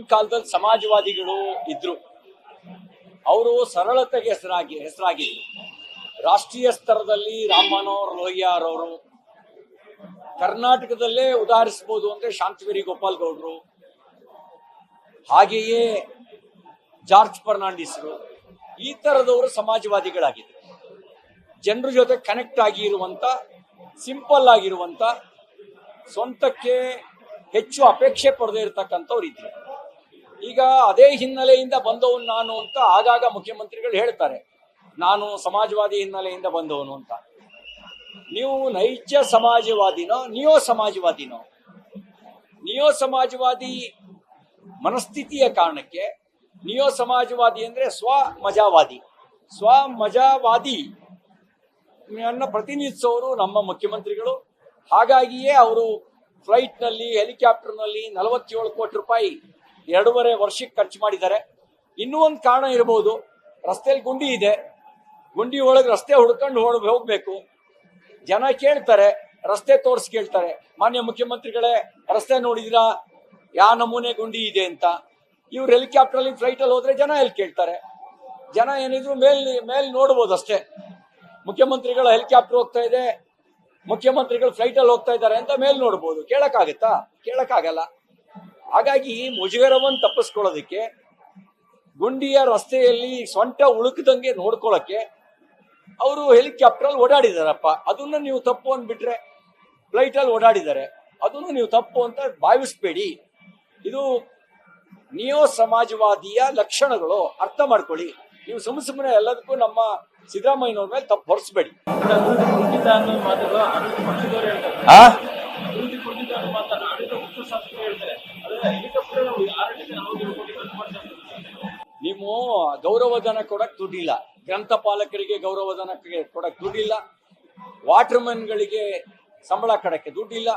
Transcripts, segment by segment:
ಹಿಂದಿನ ಕಾಲದಲ್ಲಿ ಸಮಾಜವಾದಿಗಳು ಇದ್ರು. ಅವರು ಸರಳತೆಗೆ ಹೆಸರಾಗಿ, ಹೆಸರಾಗಿದ್ರು. ರಾಷ್ಟ್ರೀಯ ಸ್ತರದಲ್ಲಿ ರಾಮ್ ಮನೋಹರ್ ಅವರು, ಕರ್ನಾಟಕದಲ್ಲೇ ಉದಾಹರಿಸಬಹುದು ಅಂದ್ರೆ ಶಾಂತವೇರಿ ಗೋಪಾಲ್ ಗೌಡ್ರು ಹಾಗೆಯೇ ಜಾರ್ಜ್ ಫರ್ನಾಂಡಿಸ್ರು, ಈ ತರದವರು ಸಮಾಜವಾದಿಗಳಾಗಿದ್ರು. ಜನರ ಜೊತೆ ಕನೆಕ್ಟ್ ಆಗಿರುವಂತ ಸಿಂಪಲ್ ಆಗಿರುವಂತ, ಸ್ವಂತಕ್ಕೆ ಹೆಚ್ಚು ಅಪೇಕ್ಷೆ ಪಡೆದೇ ಇರತಕ್ಕಂಥವ್ರು ಇದ್ರು. ಈಗ ಅದೇ ಹಿನ್ನೆಲೆಯಿಂದ ಬಂದವನು ನಾನು ಅಂತ ಆಗಾಗ ಮುಖ್ಯಮಂತ್ರಿಗಳು ಹೇಳ್ತಾರೆ. ನಾನು ಸಮಾಜವಾದಿ ಹಿನ್ನೆಲೆಯಿಂದ ಬಂದವನು ಅಂತ. ನೀವು ನೈಜ ಸಮಾಜವಾದಿನೋ, ನಿಯೋ ಸಮಾಜವಾದಿನೋ. ನಿಯೋ ಸಮಾಜವಾದಿ ಮನಸ್ಥಿತಿಯ ಕಾರಣಕ್ಕೆ ನಿಯೋ ಸಮಾಜವಾದಿ ಅಂದ್ರೆ ಸ್ವ ಮಜಾವಾದಿ. ಸ್ವ ಮಜಾವಾದಿ ಪ್ರತಿನಿಧಿಸೋರು ನಮ್ಮ ಮುಖ್ಯಮಂತ್ರಿಗಳು. ಹಾಗಾಗಿಯೇ ಅವರು ಫ್ಲೈಟ್ನಲ್ಲಿ ಹೆಲಿಕಾಪ್ಟರ್ನಲ್ಲಿ ನಲವತ್ತೇಳು ಕೋಟಿ ರೂಪಾಯಿ ಎರಡೂವರೆ ವರ್ಷಕ್ಕೆ ಖರ್ಚು ಮಾಡಿದ್ದಾರೆ. ಇನ್ನೂ ಒಂದು ಕಾರಣ ಇರಬಹುದು ರಸ್ತೆಯಲ್ಲಿ ಗುಂಡಿ ಇದೆ. ಗುಂಡಿ ಒಳಗೆ ರಸ್ತೆ ಹುಡ್ಕೊಂಡು ಹೊಡ್ ಹೋಗ್ಬೇಕು. ಜನ ಕೇಳ್ತಾರೆ, ರಸ್ತೆ ತೋರಿಸ್ ಕೇಳ್ತಾರೆ. ಮಾನ್ಯ ಮುಖ್ಯಮಂತ್ರಿಗಳೇ, ರಸ್ತೆ ನೋಡಿದಿರಾ? ಯಾವ ನಮೂನೆ ಗುಂಡಿ ಇದೆ ಅಂತ. ಇವ್ರು ಫ್ಲೈಟ್ ಅಲ್ಲಿ ಹೋದ್ರೆ ಜನ ಎಲ್ಲಿ ಕೇಳ್ತಾರೆ? ಜನ ಏನಿದ್ರು ಮೇಲ್ ಮೇಲ್ ನೋಡ್ಬೋದು ಅಷ್ಟೇ. ಮುಖ್ಯಮಂತ್ರಿಗಳ ಹೆಲಿಕಾಪ್ಟರ್ ಹೋಗ್ತಾ ಇದೆ. ಮುಖ್ಯಮಂತ್ರಿಗಳು ಫ್ಲೈಟ್ ಅಲ್ಲಿ ಹೋಗ್ತಾ ಇದ್ದಾರೆ ಅಂತ ಮೇಲ್ ನೋಡ್ಬೋದು. ಕೇಳಕ್ಕಾಗತ್ತಾ? ಕೇಳಕ್ಕಾಗಲ್ಲ. ಹಾಗಾಗಿ ಮುಜುಗರವನ್ನು ತಪ್ಪಿಸ್ಕೊಳ್ಳೋದಕ್ಕೆ ಗುಂಡಿಯ ರಸ್ತೆಯಲ್ಲಿ ಸೊಂಟ ಉಳುಕದಂಗೆ ನೋಡ್ಕೊಳ್ಳೋಕ್ಕೆ ಅವರು ಹೆಲಿಕಾಪ್ಟರ್ ಅಲ್ಲಿ ಓಡಾಡಿದಾರಪ್ಪ. ಅದನ್ನ ನೀವು ತಪ್ಪು ಅಂದ್ಬಿಟ್ರೆ ಫ್ಲೈಟ್ ಅಲ್ಲಿ ಓಡಾಡಿದ್ದಾರೆ. ಅದನ್ನು ನೀವು ತಪ್ಪು ಅಂತ ಭಾವಿಸ್ಬೇಡಿ. ಇದು ನಿಯೋ ಸಮಾಜವಾದಿಯ ಲಕ್ಷಣಗಳು. ಅರ್ಥ ಮಾಡ್ಕೊಳ್ಳಿ. ನೀವು ಸುಮ್ಮ ಸುಮ್ಮನೆ ಎಲ್ಲದಕ್ಕೂ ನಮ್ಮ ಸಿದ್ದರಾಮಯ್ಯನವ್ರ ಮೇಲೆ ತಪ್ಪು ಹೊರಿಸ್ಬೇಡಿ. ನೀವು ಗೌರವಧನ ಕೊಡಕ್ ದುಡ್ಡಿಲ್ಲ. ಗ್ರಂಥಪಾಲಕರಿಗೆ ಗೌರವಧನ ಕೊಡಕ್ ದುಡ್ಡಿಲ್ಲ. ವಾಟರ್ಮನ್ಗಳಿಗೆ ಸಂಬಳ ಕಡಕ್ಕೆ ದುಡ್ಡಿಲ್ಲ.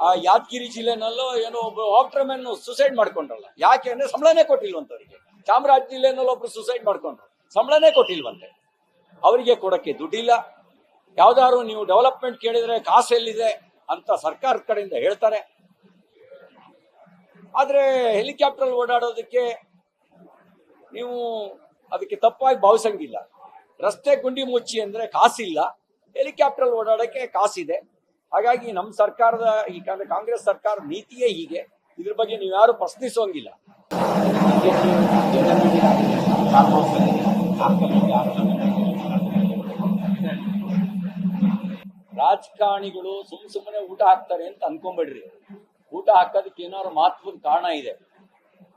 ಆ ಯಾದಗಿರಿ ಜಿಲ್ಲೆನಲ್ಲೋ ಏನೋ ಒಬ್ಬ ವಾಟರ್ಮನ್ ಸುಸೈಡ್ ಮಾಡ್ಕೊಂಡ್ರಲ್ಲ. ಯಾಕೆ ಅಂದ್ರೆ ಸಂಬಳನೇ ಕೊಟ್ಟಿಲ್ವಂತವರಿಗೆ. ಚಾಮರಾಜ ಜಿಲ್ಲೆನಲ್ಲಿ ಒಬ್ರು ಸುಸೈಡ್ ಮಾಡ್ಕೊಂಡ್ರು. ಸಂಬಳನೇ ಕೊಟ್ಟಿಲ್ವಂತೆ. ಅವರಿಗೆ ಕೊಡಕ್ಕೆ ದುಡ್ಡಿಲ್ಲ. ಯಾವ್ದಾದ್ರು ನೀವು ಡೆವಲಪ್ಮೆಂಟ್ ಕೇಳಿದ್ರೆ ಕಾಸು ಎಲ್ಲಿದೆ ಅಂತ ಸರ್ಕಾರದ ಕಡೆಯಿಂದ ಹೇಳ್ತಾರೆ. ಆದ್ರೆ ಹೆಲಿಕಾಪ್ಟರ್ ಓಡಾಡೋದಕ್ಕೆ ನೀವು ಅದಕ್ಕೆ ತಪ್ಪಾಗಿ ಭಾವಿಸಂಗಿಲ್ಲ. ರಸ್ತೆ ಗುಂಡಿ ಮುಚ್ಚಿ ಅಂದ್ರೆ ಕಾಸಿಲ್ಲ. ಹೆಲಿಕಾಪ್ಟರ್ ಓಡಾಡಕ್ಕೆ ಕಾಸಿದೆ. ಹಾಗಾಗಿ ನಮ್ಮ ಸರ್ಕಾರದ, ಈ ಕಾಂಗ್ರೆಸ್ ಸರ್ಕಾರದ ನೀತಿಯೇ ಹೀಗೆ. ಇದ್ರ ಬಗ್ಗೆ ನೀವು ಯಾರು ಪ್ರಶ್ನಿಸೋಂಗಿಲ್ಲ. ರಾಜಕಾರಣಿಗಳು ಸುಮ್ ಸುಮ್ಮನೆ ಊಟ ಹಾಕ್ತಾರೆ ಅಂತ ಅನ್ಕೊಂಬೇಡ್ರಿ ಊಟ ಹಾಕೋದಕ್ಕೆ ಏನಾದ್ರು ಮಹತ್ವದ ಕಾರಣ ಇದೆ.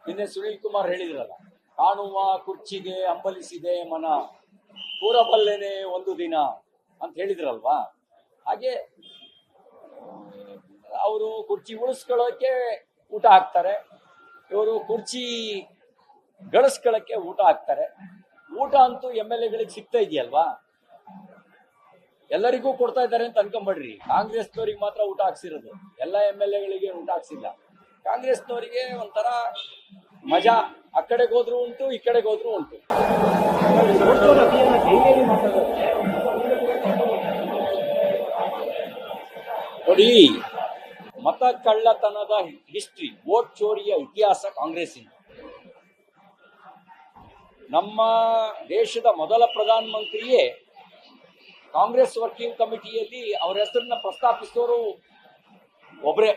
ನಿನ್ನೆ ಸುನೀಲ್ ಕುಮಾರ್ ಹೇಳಿದ್ರಲ್ಲ ಕಾಣುವ ಕುರ್ಚಿಗೆ ಅಂಬಲಿಸಿದೆ ಮನ. ಕೂರಬಲ್ಲೆನೆ ಒಂದು ದಿನ ಅಂತ ಹೇಳಿದ್ರಲ್ವಾ? ಹಾಗೆ ಅವರು ಕುರ್ಚಿ ಉಳಿಸ್ಕೊಳ್ಳೋಕೆ ಊಟ ಹಾಕ್ತಾರೆ. ಇವರು ಕುರ್ಚಿ ಗಳಿಸ್ಕೊಳ್ಳೋಕೆ ಊಟ ಹಾಕ್ತಾರೆ. ಊಟ ಅಂತೂ ಎಂ ಎಲ್ ಎಗಳಿಗೆ ಸಿಗ್ತಾ ಇದೆಯಲ್ವಾ? ಎಲ್ಲರಿಗೂ ಕೊಡ್ತಾ ಇದ್ದಾರೆ ಅಂತ ಅನ್ಕೊಂಬೇಡ್ರಿ ಕಾಂಗ್ರೆಸ್ನವ್ರಿಗೆ ಮಾತ್ರ ಊಟ ಹಾಕ್ಸಿರೋದು. ಎಲ್ಲ ಎಂ ಎಲ್ ಎಗಳಿಗೆ ಊಟ ಹಾಕ್ಸಿಲ್ಲ. ಕಾಂಗ್ರೆಸ್ನವರಿಗೆ ಒಂಥರ ಮಜಾ. ಆ ಕಡೆಗೆ ಹೋದ್ರು ಉಂಟು, ಈ ಕಡೆಗೆ ಹೋದ್ರೂ ಉಂಟು. ನೋಡಿ, ಮತ ಕಳ್ಳತನದ ಹಿಸ್ಟ್ರಿ ಓಟ್ ಚೋರಿಯ ಇತಿಹಾಸ ಕಾಂಗ್ರೆಸ್ಸಿನ. ನಮ್ಮ ದೇಶದ ಮೊದಲ ಪ್ರಧಾನ ಮಂತ್ರಿಯೇ ಕಾಂಗ್ರೆಸ್ ವರ್ಕಿಂಗ್ ಕಮಿಟಿಯಲ್ಲಿ ಅವರ ಹೆಸರನ್ನ ಪ್ರಸ್ತಾಪಿಸೋರು ಒಬ್ರೇ.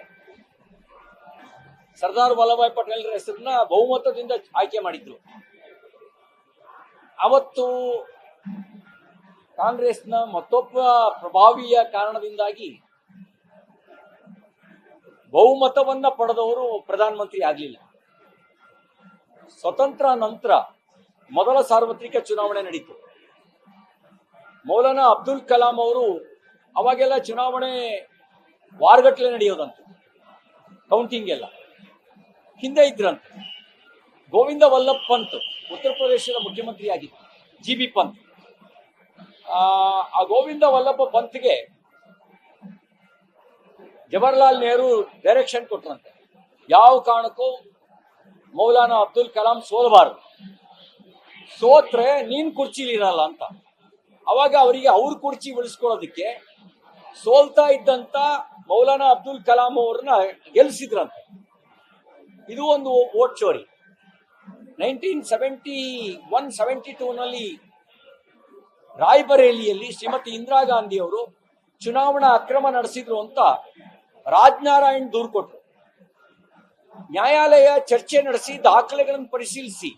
ಸರ್ದಾರ್ ವಲ್ಲಭಾಯ್ ಪಟೇಲ್ರ ಹೆಸರನ್ನ ಬಹುಮತದಿಂದ ಆಯ್ಕೆ ಮಾಡಿದ್ರು. ಅವತ್ತು ಕಾಂಗ್ರೆಸ್ನ ಮತ್ತೊಬ್ಬ ಪ್ರಭಾವಿಯ ಕಾರಣದಿಂದಾಗಿ ಬಹುಮತವನ್ನ ಪಡೆದವರು ಪ್ರಧಾನಮಂತ್ರಿ ಆಗಲಿಲ್ಲ. ಸ್ವತಂತ್ರ ನಂತರ ಮೊದಲ ಸಾರ್ವತ್ರಿಕ ಚುನಾವಣೆ ನಡೀತು. ಮೌಲಾನಾ ಅಬ್ದುಲ್ ಕಲಾಂ ಅವರು ಅವಾಗೆಲ್ಲ ಚುನಾವಣೆ ವಾರಗಟ್ಟಲೆ ನಡೆಯೋದಂತ. ಕೌಂಟಿಂಗ್ ಎಲ್ಲ. ಹಿಂದೆ ಇದ್ರಂತ. ಗೋವಿಂದ ವಲ್ಲಭ್ ಪಂತ್ ಉತ್ತರ ಪ್ರದೇಶದ ಮುಖ್ಯಮಂತ್ರಿ ಆಗಿತ್ತು ಜಿ ಬಿ ಪಂತ್. ಆ ಗೋವಿಂದ ವಲ್ಲಭ ಪಂತ್ಗೆ ಜವಾಹರ್ಲಾಲ್ ನೆಹರು ಡೈರೆಕ್ಷನ್ ಕೊಟ್ರಂತೆ. ಯಾವ ಕಾರಣಕ್ಕೂ ಮೌಲಾನಾ ಅಬ್ದುಲ್ ಕಲಾಂ ಸೋಲಬಾರದು. ಸೋತ್ರೆ ನೀನ್ ಕುರ್ಚಿಲಿರಲ್ಲ ಅಂತ. ಅವಾಗ ಅವರಿಗೆ ಅವ್ರ ಕುರ್ಚಿ ಉಳಿಸ್ಕೊಳ್ಳೋದಕ್ಕೆ ಸೋಲ್ತಾ ಇದ್ದಂತ ಮೌಲಾನಾ ಅಬ್ದುಲ್ ಕಲಾಂ ಅವ್ರನ್ನ ಗೆಲ್ಸಿದ್ರಂತೆ. ಇದು ಒಂದು ಓಟ್ ಚೋರಿ. ನೈನ್ಟೀನ್ ಸೆವೆಂಟಿ ಒನ್, ಸೆವೆಂಟಿ ಟೂನಲ್ಲಿ ರಾಯ್ಬರೇಲಿಯಲ್ಲಿ ಶ್ರೀಮತಿ ಇಂದಿರಾ ಗಾಂಧಿ ಅವರು ಚುನಾವಣಾ ಅಕ್ರಮ ನಡೆಸಿದ್ರು ಅಂತ ರಾಜನಾರಾಯಣ್ ದೂರು ಕೊಟ್ಟರು ನ್ಯಾಯಾಲಯ ಚರ್ಚೆ ನಡೆಸಿ ದಾಖಲೆಗಳನ್ನು ಪರಿಶೀಲಿಸಿ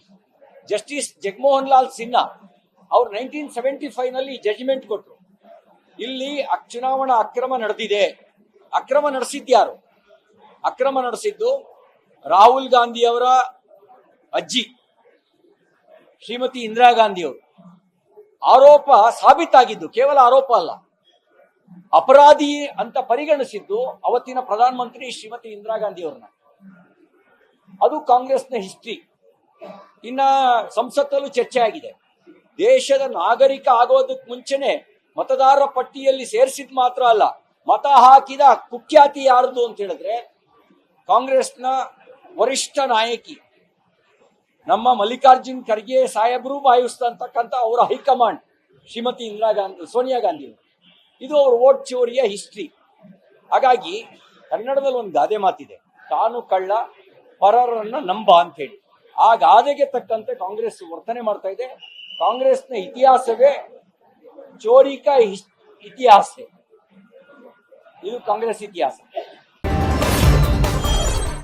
ಜಸ್ಟಿಸ್ ಜಗಮೋಹನ್ ಲಾಲ್ ಸಿನ್ಹಾ ಅವರು ನೈನ್ಟೀನ್ ಸೆವೆಂಟಿ ಫೈವ್ನಲ್ಲಿ ಜಜ್ಮೆಂಟ್ ಕೊಟ್ಟರು ಇಲ್ಲಿ ಚುನಾವಣಾ ಅಕ್ರಮ ನಡೆದಿದೆ. ಅಕ್ರಮ ನಡೆಸಿದ್ಯಾರು ಅಕ್ರಮ ನಡೆಸಿದ್ದು ರಾಹುಲ್ ಗಾಂಧಿ ಅವರ ಅಜ್ಜಿ, ಶ್ರೀಮತಿ ಇಂದಿರಾ ಗಾಂಧಿ ಅವರು ಆರೋಪ ಸಾಬೀತಾಗಿದ್ದು, ಕೇವಲ ಆರೋಪ ಅಲ್ಲ. ಅಪರಾಧಿ ಅಂತ ಪರಿಗಣಿಸಿದ್ದು ಅವತ್ತಿನ ಪ್ರಧಾನಮಂತ್ರಿ ಶ್ರೀಮತಿ ಇಂದಿರಾ ಗಾಂಧಿ ಅವ್ರನ್ನ ಅದು ಕಾಂಗ್ರೆಸ್ನ ಹಿಸ್ಟ್ರಿ. ಇನ್ನ ಸಂಸತ್ತಲ್ಲೂ ಚರ್ಚೆ ಆಗಿದೆ. ದೇಶದ ನಾಗರಿಕ ಆಗೋದಕ್ಕೆ ಮುಂಚೆನೆ ಮತದಾರರ ಪಟ್ಟಿಯಲ್ಲಿ ಸೇರಿಸಿದ್ ಮಾತ್ರ ಅಲ್ಲ, ಮತ ಹಾಕಿದ ಕುಖ್ಯಾತಿ ಯಾರದು ಅಂತ ಹೇಳಿದ್ರೆ ಕಾಂಗ್ರೆಸ್ನ ವರಿಷ್ಠ ನಾಯಕಿ, ನಮ್ಮ ಮಲ್ಲಿಕಾರ್ಜುನ್ ಖರ್ಗೆ ಸಾಹೇಬರು ಭಾವಿಸ್ತಕ್ಕಂಥ ಅವರ ಹೈಕಮಾಂಡ್, ಶ್ರೀಮತಿ ಇಂದಿರಾ ಗಾಂಧಿ, ಸೋನಿಯಾ ಗಾಂಧಿ ಇದು ಅವ್ರ ಓಟ್ ಚೋರಿಯ ಹಿಸ್ಟ್ರಿ. ಹಾಗಾಗಿ ಕನ್ನಡದಲ್ಲಿ ಒಂದು ಗಾದೆ ಮಾತಿದೆ, ತಾನು ಕಳ್ಳ, ಪರರನ್ನ ನಂಬ ಅಂತ ಹೇಳಿ. ಆ ಗಾದೆಗೆ ತಕ್ಕಂತೆ ಕಾಂಗ್ರೆಸ್ ವರ್ತನೆ ಮಾಡ್ತಾ ಇದೆ. ಕಾಂಗ್ರೆಸ್ನ ಇತಿಹಾಸವೇ ಚೋರಿಕಾ ಹಿಸ್- ಇತಿಹಾಸ. ಇದು ಕಾಂಗ್ರೆಸ್ ಇತಿಹಾಸ.